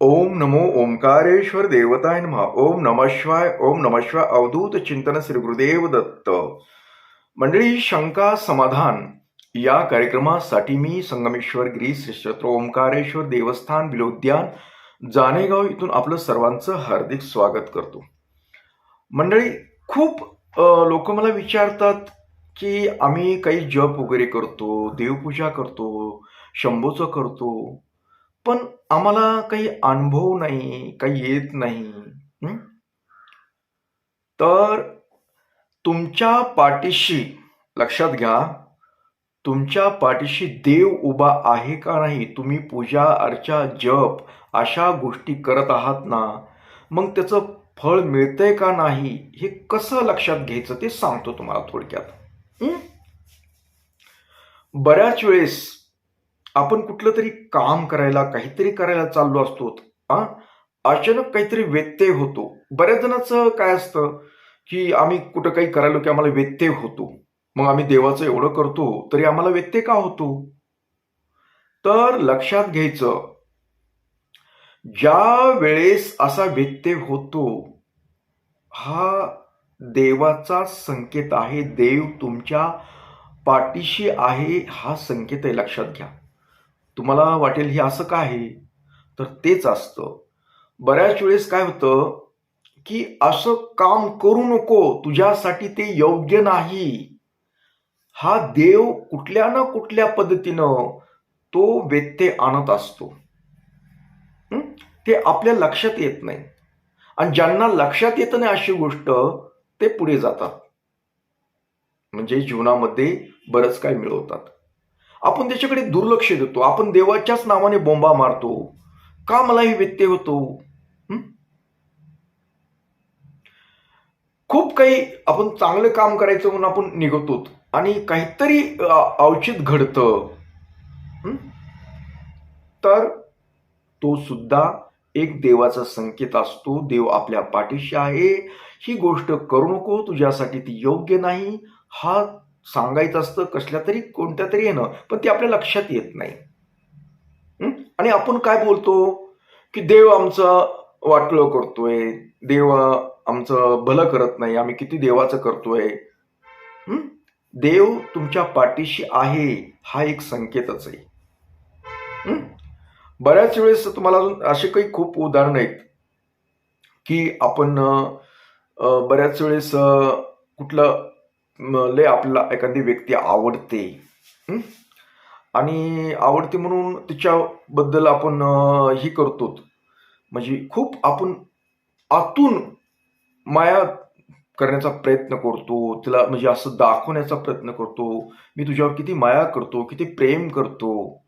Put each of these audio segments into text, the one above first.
ओम नमो ओंकारेश्वर देवताय नमः. ओम नमः शिवाय ओम नमः शिवाय अवधूत चिंतन श्री गुरुदेव दत्त. मंडळी शंका समाधान. या कार्यक्रमासाठी मी संगमेश्वर गिरी श्रीक्षेत्र ओंकारेश्वर देवस्थान विलोद्यान जानेगाव इथून आपलं सर्वांचं हार्दिक स्वागत करतो. मंडळी खूप लोक मला विचारतात की आम्ही काही जप वगैरे करतो देवपूजा करतो शंभूचं करतो. पण आम्हाला काही अनुभव नाही काही येत नाही. तर तुमच्या पाठीशी लक्षात घ्या तुमच्या पाठीशी देव उभा आहे का नाही तुम्ही पूजा अर्चा जप अशा गोष्टी करत आहात ना मग त्याचं फळ मिळतंय का नाही हे कसं लक्षात घ्यायचं ते सांगतो तुम्हाला थोडक्यात. बऱ्याच वेळेस आपण कुठलं तरी काम करायला काहीतरी करायला चाललो असतो हा? अचानक काहीतरी व्यत्यय होतो. बऱ्याच जणांचं काय असतं की आम्ही कुठं काही करायलो की आम्हाला व्यत्यय होतो. मग आम्ही देवाचं एवढं करतो तरी आम्हाला व्यत्यय का होतो? तर लक्षात घ्यायचं ज्या वेळेस असा व्यत्यय होतो हा देवाचा संकेत आहे देव तुमच्या पाठीशी आहे हा संकेत आहे. लक्षात घ्या. तुम्हाला वाटेल हे असं का आहे? तर तेच असतं. बऱ्याच वेळेस काय होतं की असं काम करू नको तुझ्यासाठी ते योग्य नाही. हा देव कुठल्या ना कुठल्या पद्धतीनं तो व्यत्यय आणत असतो. ते आपल्या लक्षात येत नाही. आणि ज्यांना लक्षात येत नाही अशी गोष्ट ते पुढे जातात. म्हणजे जीवनामध्ये बरंच काय मिळवतात. आपण त्याच्याकडे दुर्लक्ष देतो. आपण देवाच्याच नावाने बोंबा मारतो. का मला हे व्यत्यय होतो? खूप काही आपण चांगलं काम करायचं म्हणून आपण निघतो आणि काहीतरी औचित घडतं. तर तो सुद्धा एक देवाचा संकेत असतो. देव आपल्या पाठीशी आहे. ही गोष्ट करू नको. तुझ्यासाठी ती योग्य नाही. हा सांगायचं असतं कसल्या तरी कोणत्या तरी येणं पण ते आपल्या लक्षात येत नाही. आणि आपण काय बोलतो? की देव आमचं वाटलं करतोय. देव आमचं भलं करत नाही. आम्ही किती देवाचं करतोय. देव तुमच्या पाठीशी आहे हा एक संकेतच आहे. बऱ्याच वेळेस तुम्हाला अजून असे काही खूप उदाहरणं आहेत. की आपण बऱ्याच वेळेस कुठलं लय आपल्याला एखादी व्यक्ती आवडते. आणि आवडते म्हणून तिच्याबद्दल आपण ही करतो. म्हणजे खूप आपण आतून माया करण्याचा प्रयत्न करतो. तिला म्हणजे असं दाखवण्याचा प्रयत्न करतो. मी तुझ्यावर किती माया करतो किती प्रेम करतो.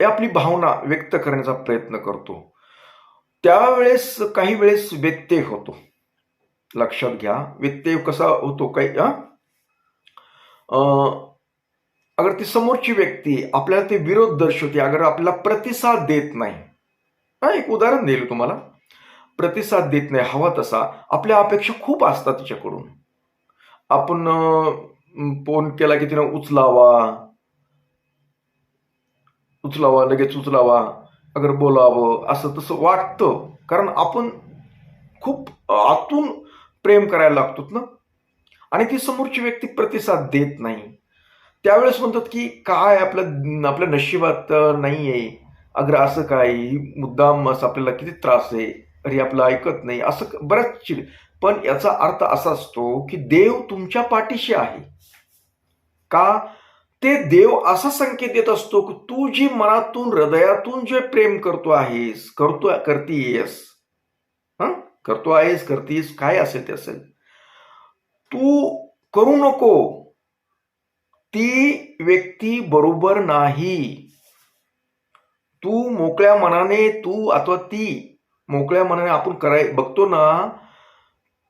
हे आपली भावना व्यक्त करण्याचा प्रयत्न करतो. त्यावेळेस काही वेळेस व्यत्यय होतो. लक्षात घ्या. व्यत्यय कसा होतो काही अगर ती समोरची व्यक्ती आपल्याला ते विरोध दर्शवते अगर आपल्याला प्रतिसाद देत नाही. हा एक उदाहरण देईल तुम्हाला. प्रतिसाद देत नाही हवा तसा. आपल्या अपेक्षा खूप असतात तिच्याकडून. आपण फोन केला की तिनं उचलावा. उचलावा लगेच उचलावा. अगर बोलावं असं तसं वाटतं. कारण आपण खूप आतून प्रेम करायला लागतोत ना? आणि ती समोरची व्यक्ती प्रतिसाद देत नाही. त्यावेळेस म्हणतात की काय आपल्या आपल्या नशिबात नाही आहे अगर असं काय? मुद्दाम असं आपल्याला किती त्रास आहे? अरे आपलं ऐकत नाही. असं क- बऱ्याच चिड पण याचा अर्थ असा असतो की देव तुमच्या पाठीशी आहे. का? ते देव असा संकेत देत असतो की तू जी मनातून हृदयातून जे प्रेम करतो आहेस करतो करतीयस करतो आहेस करतीस काय असेल ते असेल. तू करू नको. ती व्यक्ती बरोबर नाही. तू मोकळ्या मनाने तू अथवा ती मोकळ्या मनाने आपण कराय बघतो ना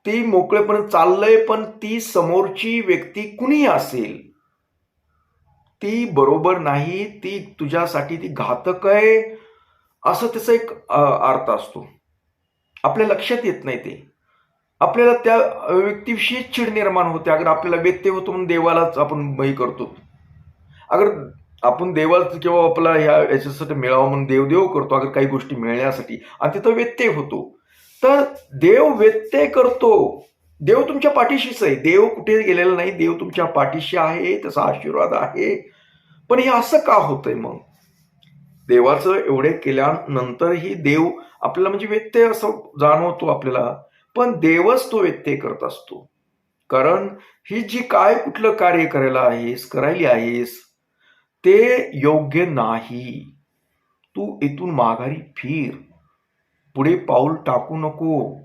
ती मोकळेपणे चाललंय पण ती समोरची व्यक्ती कुणी असेल? ती बरोबर नाही ती तुझ्यासाठी ती घातक आहे असं त्याचा एक अर्थ असतो. आपल्या लक्षात येत नाही ते. आपल्याला त्या व्यक्तीविषयी चिड निर्माण होते. अगर आपल्याला व्यत्यय होतो म्हणून देवालाच आपण हे करतो. अगर आपण देवाच किंवा आपला ह्या याच्यासाठी मिळावं म्हणून देवदेव करतो अगर काही गोष्टी मिळण्यासाठी आणि तिथं व्यत्यय होतो. तर देव व्यत्यय करतो. देव तुमच्या पाठीशीच आहे. देव कुठे गेलेला नाही. देव तुमच्या पाठीशी आहे. त्याचा आशीर्वाद आहे. पण हे असं का होतंय मग? देवाचं एवढे केल्यानंतरही देव आपल्याला म्हणजे व्यत्यय असं जाणवतो आपल्याला पण देवच तो व्यत्यय करत असतो. कारण ही जी काय कुठलं कार्य करायला आहेस करायली आहेस ते योग्य नाही. तू इथून माघारी फिर. पुढे पाऊल टाकू नको.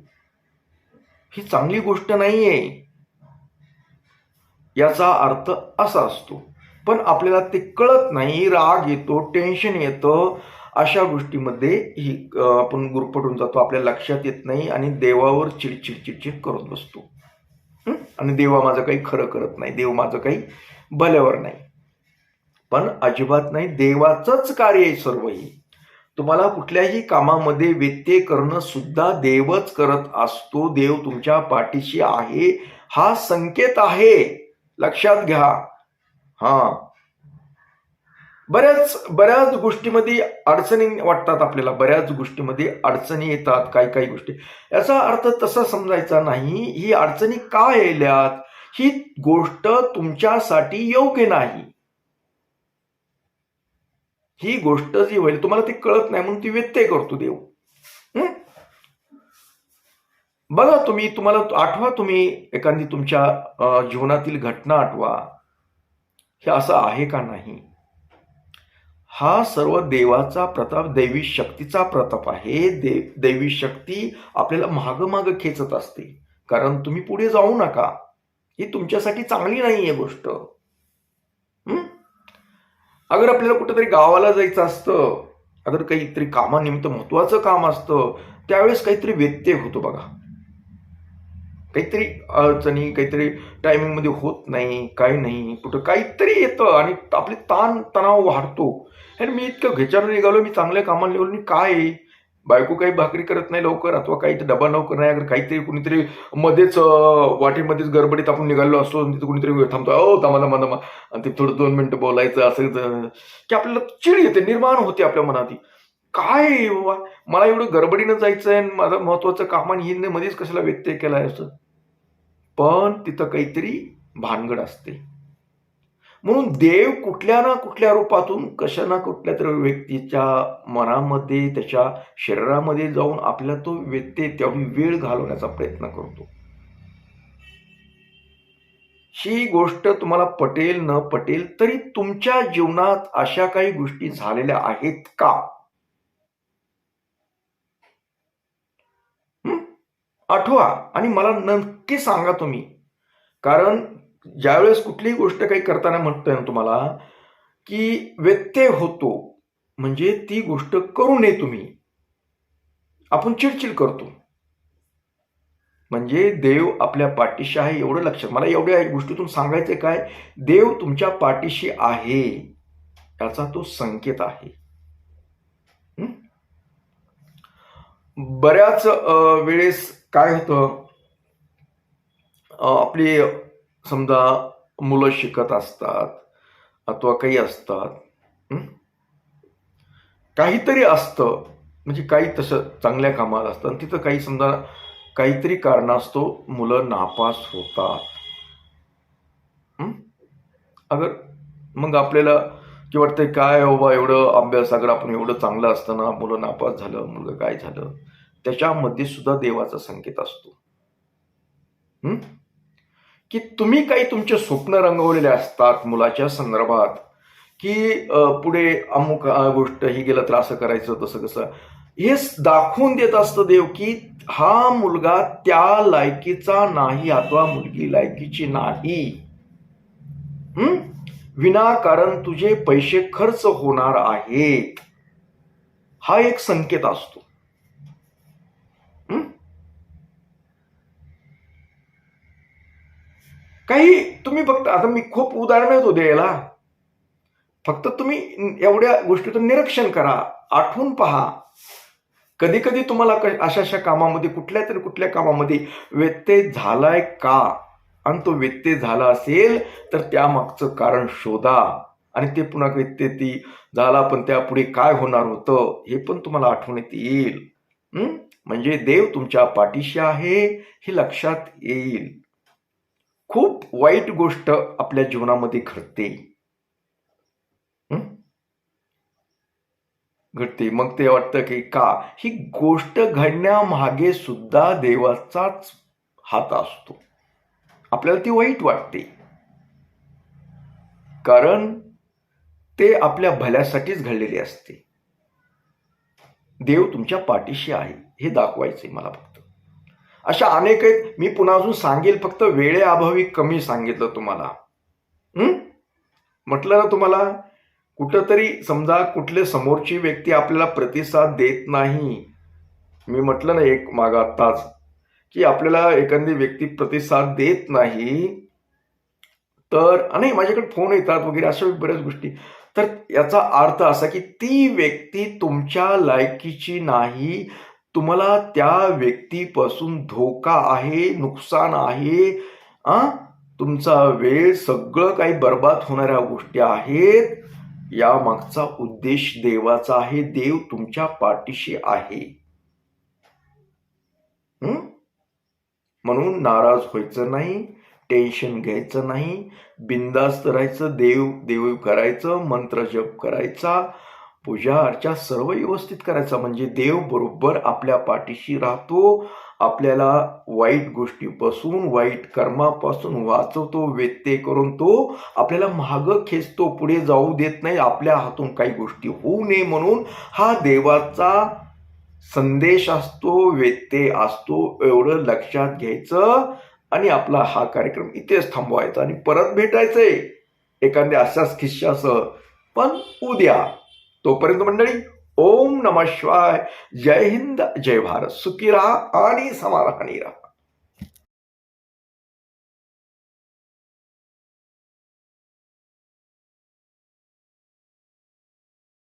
ही चांगली गोष्ट नाहीये. याचा अर्थ असा असतो. पण आपल्याला ते कळत नाही राग येतो टेन्शन येतं अशा गोष्टीमध्ये ही आपण गुरफटून जातो. आपल्या लक्षात येत नाही आणि देवावर चिडचिड चिडचिड करत बसतो. आणि देवा माझं काही खरं करत नाही. देव माझं काही भल्यावर नाही. पण अजिबात नाही. देवाचंच कार्य आहे सर्व ही. तुम्हाला कुठल्याही कामामध्ये व्यत्यय करणं सुद्धा देवच करत असतो. देव तुमच्या पाठीशी आहे. हा संकेत आहे. लक्षात घ्या. हा. बऱ्याच बऱ्याच गोष्टीमध्ये अडचणी वाटतात आपल्याला. बऱ्याच गोष्टीमध्ये अडचणी येतात काही काही गोष्टी. याचा अर्थ तसा समजायचा नाही ही अडचणी का येल्यात ही गोष्ट तुमच्यासाठी योग्य नाही. ही गोष्ट जी होईल तुम्हाला ती कळत नाही म्हणून ती व्यत्यय करतो देव. बघा तुम्ही तुम्हाला आठवा तुम्ही एखादी तुमच्या जीवनातील घटना आठवा. हे असं आहे का नाही? हा सर्व देवाचा प्रताप दैवी शक्तीचा प्रताप आहे. देव दैवी शक्ती आपल्याला माग माग खेचत असते. कारण तुम्ही पुढे जाऊ नका. ही तुमच्यासाठी चांगली नाही आहे गोष्ट. अगर आपल्याला कुठेतरी गावाला जायचं असतं अगर काहीतरी कामानिमित्त महत्वाचं काम असतं त्यावेळेस काहीतरी व्यत्यय होतो बघा. काहीतरी अडचणी काहीतरी टायमिंगमध्ये होत नाही काही नाही. कुठं काहीतरी येतं आणि आपले ताण तणाव वाढतो. आणि मी इतकं घेचारून निघालो मी चांगल्या कामाला निघालो मी काय? आहे? बायको काही भाकरी करत नाही लवकर अथवा काही डबा लवकर नाही अगर काहीतरी कुणीतरी मध्येच वाटेमध्येच गडबडीत आपण निघालो असतो आणि तिथे कुणीतरी थांबतो ओ थांबा थांबा थांबा. आणि ते थोडं दोन मिनटं बोलायचं असं की आपल्याला चिड येते निर्माण होते आपल्या मनात. काय मला एवढं गडबडीनं जायचं आणि माझं महत्वाचं काम आणि हिने मध्येच कशाला व्यत्यय केलाय असं? पण तिथं काहीतरी भानगड असते. म्हणून देव कुठल्या ना कुठल्या रूपातून कशा ना कुठल्या तरी व्यक्तीच्या मनामध्ये त्याच्या शरीरामध्ये जाऊन आपल्या तो व्यत्यय त्यावेळी वेळ घालवण्याचा प्रयत्न करतो. ही गोष्ट तुम्हाला पटेल न पटेल तरी तुमच्या जीवनात अशा काही गोष्टी झालेल्या आहेत का? आठवा आणि मला नक्की सांगा तुम्ही. कारण ज्यावेळेस कुठलीही गोष्ट काही करताना म्हणतोय ना तुम्हाला की व्यत्यय होतो म्हणजे ती गोष्ट करू नये तुम्ही. आपण चिडचिड करतो. म्हणजे देव आपल्या पाठीशी आहे एवढं लक्षात. मला एवढ्या गोष्टीतून सांगायचं काय? देव तुमच्या पाठीशी आहे. याचा तो संकेत आहे. बऱ्याच वेळेस काय होतं? आपली समजा मुलं शिकत असतात अथवा काही असतात काहीतरी असतं म्हणजे काही तसं चांगल्या कामात असतं. आणि तिथं काही समजा काहीतरी कारणास्तव मुलं नापास होतात. अगर मग आपल्याला की वाटतंय काय हो बाबा एवढं अभ्यास अगर आपण एवढं चांगलं असताना मुलं नापास झालं मुलगा काय झालं? त्याच्यामध्ये सुद्धा देवाचा संकेत असतो. की तुम्ही काही तुमचे स्वप्न रंगवलेले असतात मुलाच्या संदर्भात की पुढे अमुक गोष्ट ही गेलं तर असं करायचं तसं कसं हे दाखवून देत असतं देव की हा मुलगा त्या लायकीचा नाही अथवा मुलगी लायकीची नाही. विनाकारण तुझे पैसे खर्च होणार आहेत. हा एक संकेत असतो. काही तुम्ही फक्त आता मी खूप उदाहरणं देतो द्यायला. फक्त तुम्ही एवढ्या गोष्टीचं निरीक्षण करा आठवून पहा. कधी कधी तुम्हाला क- अशा अशा कामामध्ये कुठल्या तरी कुठल्या कामामध्ये व्यत्यय झालाय का? आणि तो व्यत्यय झाला असेल तर त्यामागचं कारण शोधा. आणि ते पुन्हा व्यत्यय ती झाला पण त्या पुढे काय होणार होतं हे पण तुम्हाला आठवणीत येईल. म्हणजे देव तुमच्या पाठीशी आहे हे लक्षात येईल. खूप वाईट गोष्ट आपल्या जीवनामध्ये घडते. घडते. मग ते वाटतं की का? ही गोष्ट घडण्यामागे सुद्धा देवाचाच हात असतो. आपल्याला ती वाईट वाटते. कारण ते आपल्या भल्यासाठीच घडलेले असते. देव तुमच्या पाठीशी आहे. हे दाखवायचंय मला फक्त. अशा अनेक आहेत. मी पुन्हा अजून सांगेल फक्त वेळेअभावी कमी सांगितलं तुम्हाला. म्हटलं ना तुम्हाला कुठंतरी समजा कुठले समोरची व्यक्ती आपल्याला प्रतिसाद देत नाही. मी म्हटलं ना एक माग आत्ताच की आपल्याला एखादी व्यक्ती प्रतिसाद देत नाही तर नाही माझ्याकडे फोन येतात वगैरे अशा बऱ्याच गोष्टी. तर याचा अर्थ असा की ती व्यक्ती तुमच्या लायकीची नाही तुम्हाला त्या व्यक्तीपासून धोका आहे नुकसान आहे आ? तुमचा वेळ सगळं काही बर्बाद होणाऱ्या गोष्टी आहेत. या मागचा उद्देश देवाचा आहे देव तुमच्या पाठीशी आहे. म्हणून नाराज व्हायचं नाही टेन्शन घ्यायचं नाही बिंदास्त राहायचं देव देव करायचं मंत्र जप करायचा पूजा अर्चा सर्व व्यवस्थित करायचा. म्हणजे देव बरोबर आपल्या पाठीशी राहतो आपल्याला वाईट गोष्टीपासून वाईट कर्मापासून वाचवतो व्यत्यय करून तो आपल्याला मागं खेचतो पुढे जाऊ देत नाही आपल्या हातून काही गोष्टी होऊ नये म्हणून हा देवाचा संदेश असतो व्यत्यय असतो एवढं लक्षात घ्यायचं आणि आपला हा कार्यक्रम इथेच थांबवायचा आणि परत भेटायचंय. एखाद्या अशाच खिश्यासह पण उद्या तोपर्यंत मंडळी ओम नम शिवाय. जय हिंद जय भारत. सुखी राहा आणि समाधानी राहा.